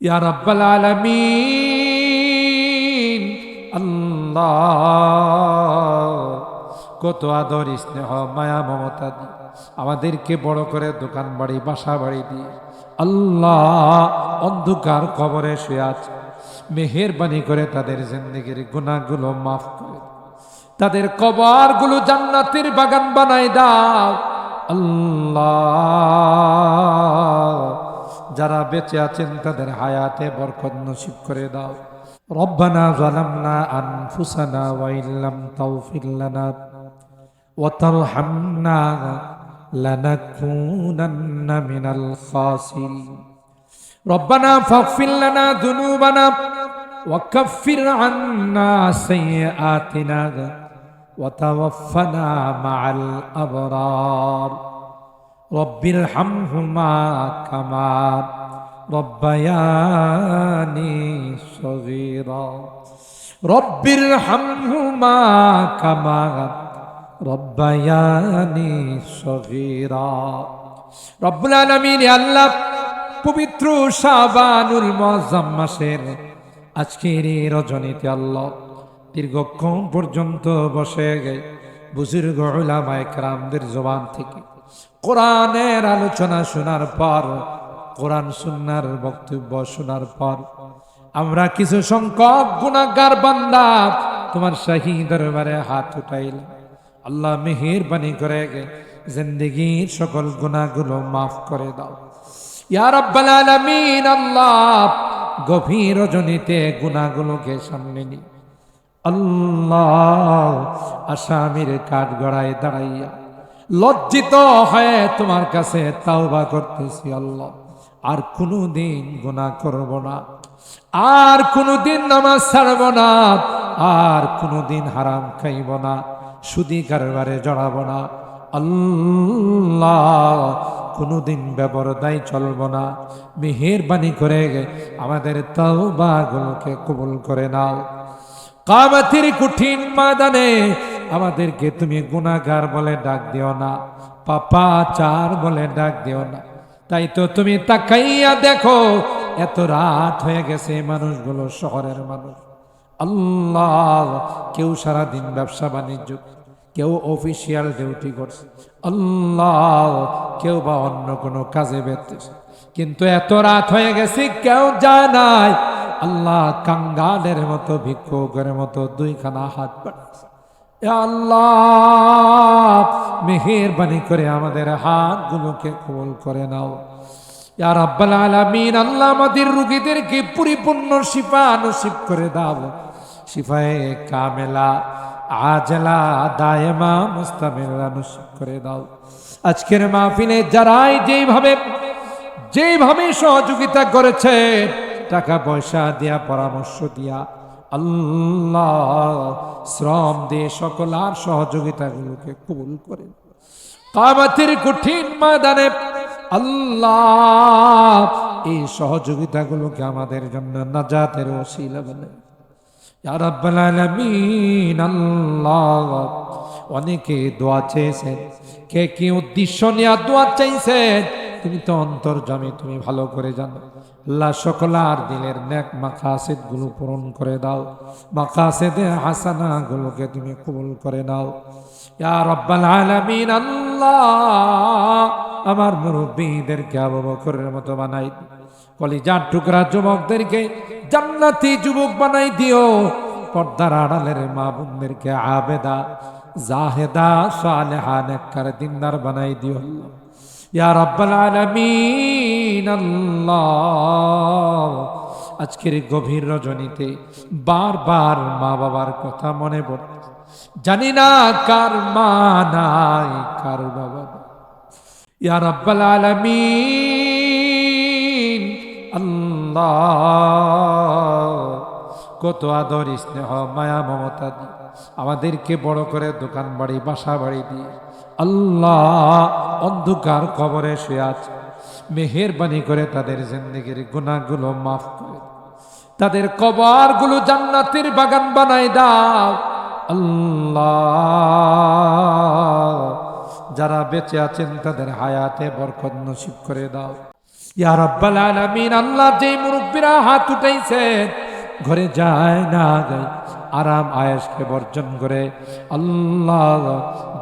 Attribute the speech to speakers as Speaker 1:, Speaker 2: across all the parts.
Speaker 1: ইয়া রাব্বাল আলামিন। আল্লাহ, কত আদর স্নেহ, মায়া, মমতা দিয়ে আমাদেরকে বড় করে দোকান বাড়ি, বাসা বাড়ি দিয়ে আল্লাহ অন্ধকার কবরে শুয়ে আছে। মেহেরবানি করে তাদের জিন্দগির গুণাগুলো মাফ করে। তাদের কবরগুলো জান্নাতের বাগান বানাই দাও। আল্লাহ যারা বেঁচে আছেন তাদের হায়াতে বরকত নসিব করে দাও রব্বানা জালামনা আনফুসানা ওয়া ইল্লাম তাগফির লানা ওয়া তারহামনা লানাকুনান্না মিনাল খাসিরিন ربنا فاغفر لنا ذنوبنا وكفر عنا سيئاتنا وتوفنا مع الأبرار رب ارحمهما كما ربياني صغيرا رب ارحمهما كما ربياني صغيرا رب العالمين يا الله পবিত্র শাবানুল মজাম মাসের আজকের এই রজনীতে আল্লাহ দীর্ঘক্ষণ পর্যন্ত বসে গে বুজুর্গ ওলামায়ে কেরামদের জবান থেকে কোরআনের আলোচনা শোনার পর, কোরআন সুন্নার বক্তব্য শোনার পর, আমরা কিছু সংখ্যক গুণাগার বান্দা তোমার শাহী দরবারে হাত উঠাইলাম। আল্লাহ মেহেরবানি করে জিন্দগির সকল গুণাগুলো মাফ করে দাও। ইয়া রাব্বাল আলামিন, আল্লাহ গভীর রজনীতে গুণাগুলোকে সামনে নি আল্লাহ আসামির কাঠ গড়ায় দাঁড়াইয়া লজ্জিত হয়ে তোমার কাছে তাওবা করতেছি আল্লাহ। আর কোনো দিন গুণা করব না। আর কোনো দিন নামাজ ছাড়ব না। আর কোনো দিন হারাম খাইব না। সুদি কারবারে জড়াবো না। আল্লাহ, কোনোদিন ব্যবরদায় চলব না। মেহেরবানি করে আমাদের তাওবাগুলোকে কবুল করে নাও। কামাতির কঠিন ময়দানে আমাদেরকে তুমি গুণাগার বলে ডাক দিও না পাপা চার বলে ডাক দিও না। তাই তো তুমি তাকাইয়া দেখো, এত রাত হয়ে গেছে মানুষগুলো শহরের মানুষ। আল্লাহ, কেউ সারাদিন ব্যবসা বাণিজ্য, কেউ অফিসিয়াল ডিউটি করছে। আল্লাহ, কেউ বা অন্য কোনো কাজে বেরতেছে কিন্তু এত রাত হয়ে গেছে, কেউ যায় নাই। আল্লাহ কাঙ্গালের মতো, ভিক্ষুকের মতো দুইখানা হাত এ আল্লাহ, মেহেরবানি করে আমাদের হাতগুলোকে কবল করে নাও। ইয়া রাব্বাল আলামিন, আল্লাহ আমাদের রুগীদেরকে পরিপূর্ণ শিফা নসিব করে দাও। শিফায়ে কামেলা, আজলা, দায়মা মুস্তামিরা নসিব করে দাও। আজকের মাহফিলে যারাই যেইভাবে যেইভাবে সহযোগিতা করেছে, টাকা পয়সা দিয়া, পরামর্শ দিয়া আল্লাহ শ্রম দিয়ে সকল আর সহযোগিতাগুলোকে কবুল করেন। কামাতের কঠিন ময়দানে আল্লাহ এই সহযোগিতাগুলোকে আমাদের জন্য নাজাতের ওসিলা বলে অনেকে দোয়া চেয়েছেন। কে কি উদ্দেশ্য নিয়ে দোয়া চাইছেন? তুমি তো অন্তর্জামী তুমি ভালো করে জানো আল্লাহ সকলার দিলের নেক মাকাসেদগুলো পূরণ করে দাও মাকাসেদে হাসানা গুলোকে তুমি কবুল করে নাও ইয়া রাব্বাল আলামিন, আল্লাহ আমার মুরব্বীদেরকে আবু মতো বানাই। কলিজার টুকরা যুবকদেরকে, জান্নাতি যুবক বানাই দিও পর্দার আড়ালের মা বোনদেরকে আবেদা, জাহেদা, সালেহা, নেককার, দিনদার বানাই দিও আল্লাহ। ইয়া রাব্বাল আলামিন, আল্লাহ। আজকের গভীর রজনীতে বারবার মা বাবার কথা মনে পড়ে জানি না কার মা নাই, কার বাবা। ইয়া রাব্বাল আলামিন, আল্লাহ। কত আদর স্নেহ, মায়া, মমতা দিয়ে আমাদেরকে বড় করে দোকান বাড়ি, বাসা বাড়ি দিয়ে আল্লাহ অন্ধকার কবরে শুয়ে আছে। মেহেরবানি করে তাদের জিন্দগির গুণাগুলো মাফ করে। তাদের কবরগুলো জান্নাতের বাগান বানাই দাও। আল্লাহ, যারা বেঁচে আছেন তাদের হায়াতে বরকত নসিব করে দাও। ইয়া রব্বাল আলামিন, আল্লাহ যে মুরব্বীরা হাত উঠাইছে ঘরে যায় না যায়। আরাম আয়েশকে বর্জন করে আল্লাহ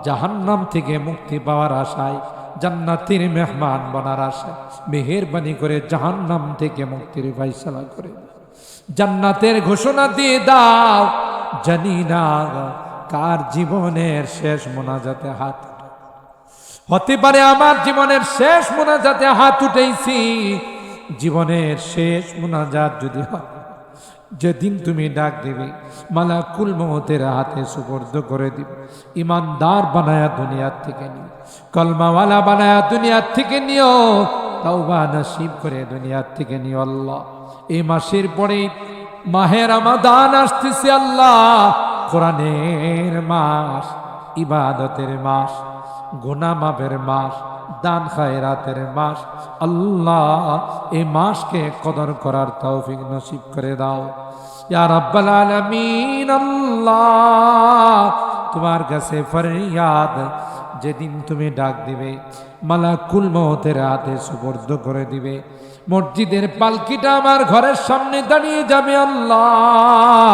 Speaker 1: জাহান্নাম থেকে মুক্তি পাওয়ার আশায় জান্নাতের মেহমান বনার আশায় মেহেরবানি করে জাহান্নাম থেকে মুক্তির ফয়সালা করে জান্নাতের ঘোষণা দিয়ে দাও, জানি না কার জীবনের শেষ মোনাজাতে হাত। হতে পারে আমার জীবনের শেষ মোনাজাতে হাত উঠেছি জীবনের শেষ মোনাজাত যদি হয়। যেদিন তুমি ডাক দিবে, মালাকুল মহতের হাতে সুপর্দ করে দিবে। ইমানদার বানায়া দুনিয়ার থেকে নিও। কলমাওয়ালা বানায়া দুনিয়ার থেকে নিও। তাওবা নসিব করে দুনিয়ার থেকে নিও আল্লাহ। এই মাসের পরে মাহের আমাদান আসতেছে আল্লাহ। কোরআনের মাস, ইবাদতের মাস গুনা মাপের মাস দান খায়রাতের মাস। আল্লাহ এই মাসকে কদর করার তৌফিক নসিব করে দাও। ইয়া রাব্বাল আলামিন, আল্লাহ তোমার কাছে ফরিয়াদ যেদিন তুমি ডাক দিবে, মালাকুল মহতের হাতে সুবর্দ করে দিবে। মসজিদের পালকিটা আমার ঘরের সামনে দাঁড়িয়ে যাবে, আল্লাহ।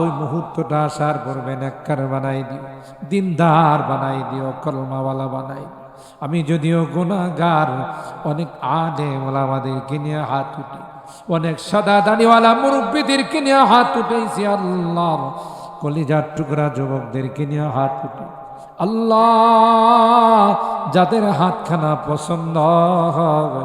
Speaker 1: ওই মুহূর্তটা আসার পূর্বে নেককার বানাই দিও, দিনদার বানাই দিও, কলমাওয়ালা বানাই দিও। আমি যদিও গুণাগার, অনেক আনে ওলামাদেরকে নিয়ে হাত উঠে, অনেক সাদা দানিওয়ালা মুরব্বীদেরকে নিয়ে হাত উঠেছি আল্লাহ কলিজার টুকরা যুবকদেরকে নিয়ে হাত উঠে। আল্লাহ, যাদের হাতখানা পছন্দ হবে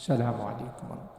Speaker 1: السلام عليكم ورحمة